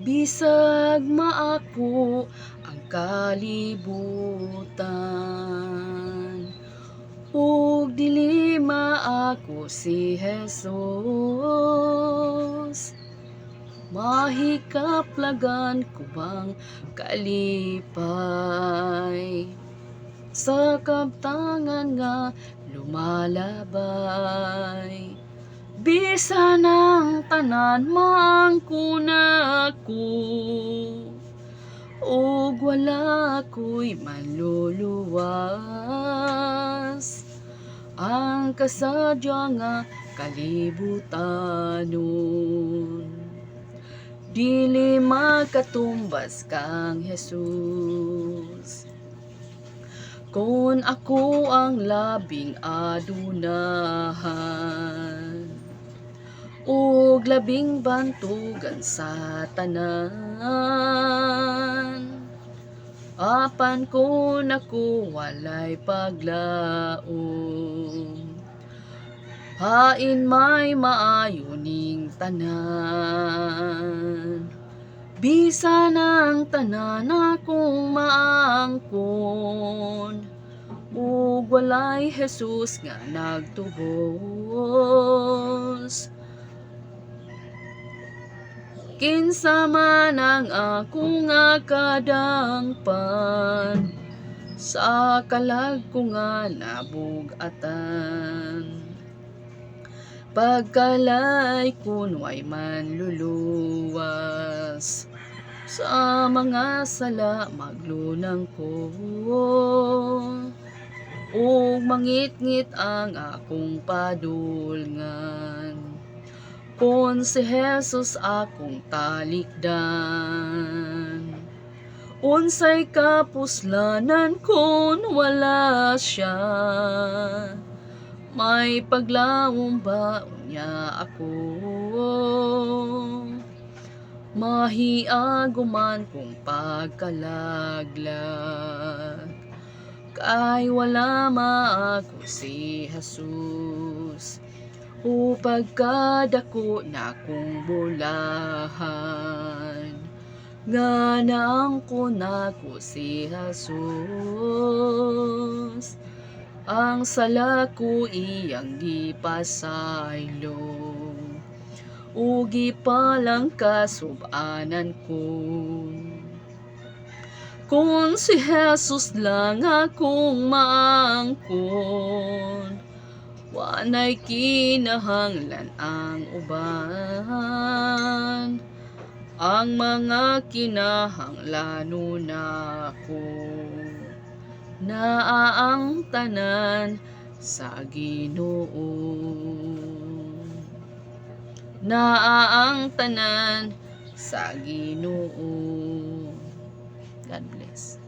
Bisag maako ang kalibutan. Ug dili maako si Jesus. Mahikaplagan ko bang kalipay? Sa kabtangan nga lumalabay. Bisa ng tanan mangkuna ko ug wala ko'y maluluwas. Ang kasadya nga kalibutanon dili makatumbas kang Jesus. Kung ako ang labing adunahan ug labing bantugan sa tanan. Apan kun ako walay paglaom hain may maayo ning tanan. Bisa ng tanan akong maangkon. Ug walay Jesus nga nagtubos Kinsa man ang ako nga kadangpan sa kalag ko nga nabugatan. Pagkalay kun way man luluwas. Sa mga sala maglunang ko. Ug mangit-ngit ang akong padulngan Kung si Jesus akong talikdan. Unsay kapuslanan kung wala siya. May paglawom ba niya ako. Mahiaguman kung pagkalaglag. Kay wala maako si Jesus o pagkadako na kong bulahan. Nga naangko nako si Jesus. Ang sala ko iyang gipasaylo o gipalang kasubanan ko. Kung si Jesus lang akong maangkon Wanay kinahanglan ang uban. Ang mga kinahanglan na ko Naaang tanan sa Ginoo. Naaang tanan sa Ginoo. God bless